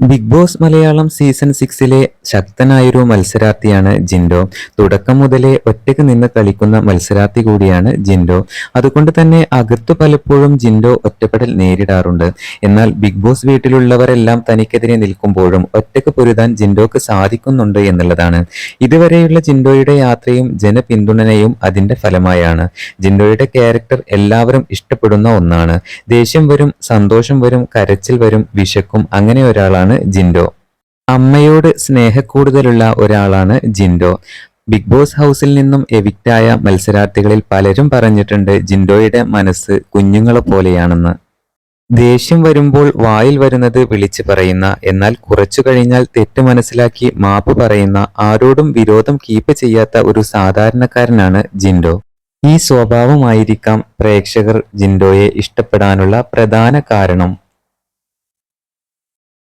Big boss Malayalam season സിക്സിലെ ശക്തനായൊരു മത്സരാർത്ഥിയാണ് ജിൻഡോ. തുടക്കം മുതലേ ഒറ്റയ്ക്ക് നിന്ന് കളിക്കുന്ന മത്സരാർത്ഥി കൂടിയാണ് ജിൻഡോ. അതുകൊണ്ട് തന്നെ അകത്തു പലപ്പോഴും ജിൻഡോ ഒറ്റപ്പെടൽ നേരിടാറുണ്ട്. എന്നാൽ ബിഗ് ബോസ് വീട്ടിലുള്ളവരെല്ലാം തനിക്കെതിരെ നിൽക്കുമ്പോഴും ഒറ്റയ്ക്ക് പൊരുതാൻ ജിൻഡോക്ക് സാധിക്കുന്നുണ്ട് എന്നുള്ളതാണ്. ഇതുവരെയുള്ള ജിൻഡോയുടെ യാത്രയും ജനപിന്തുണനയും അതിന്റെ ഫലമായാണ്. ജിൻഡോയുടെ ക്യാരക്ടർ എല്ലാവരും ഇഷ്ടപ്പെടുന്ന ഒന്നാണ്. ദേഷ്യം വരും സന്തോഷം വരും കരച്ചിൽ വരും വിശക്കും അങ്ങനെ ഒരാളാണ് ജിൻഡോ. അമ്മയോട് സ്നേഹക്കൂടുതലുള്ള ഒരാളാണ് ജിൻഡോ. ബിഗ് ബോസ് ഹൗസിൽ നിന്നും എവിക്റ്റായ മത്സരാർത്ഥികളിൽ പലരും പറഞ്ഞിട്ടുണ്ട് ജിൻഡോയുടെ മനസ്സ് കുഞ്ഞുങ്ങളെ പോലെയാണെന്ന്. ദേഷ്യം വരുമ്പോൾ വായിൽ വരുന്നത് വിളിച്ചു പറയുന്ന എന്നാൽ കുറച്ചു കഴിഞ്ഞാൽ തെറ്റ് മനസ്സിലാക്കി മാപ്പ് പറയുന്ന ആരോടും വിരോധം കീപ്പ് ചെയ്യാത്ത ഒരു സാധാരണക്കാരനാണ് ജിൻഡോ. ഈ സ്വഭാവമായിരിക്കാം പ്രേക്ഷകർ ജിൻഡോയെ ഇഷ്ടപ്പെടാനുള്ള പ്രധാന കാരണം.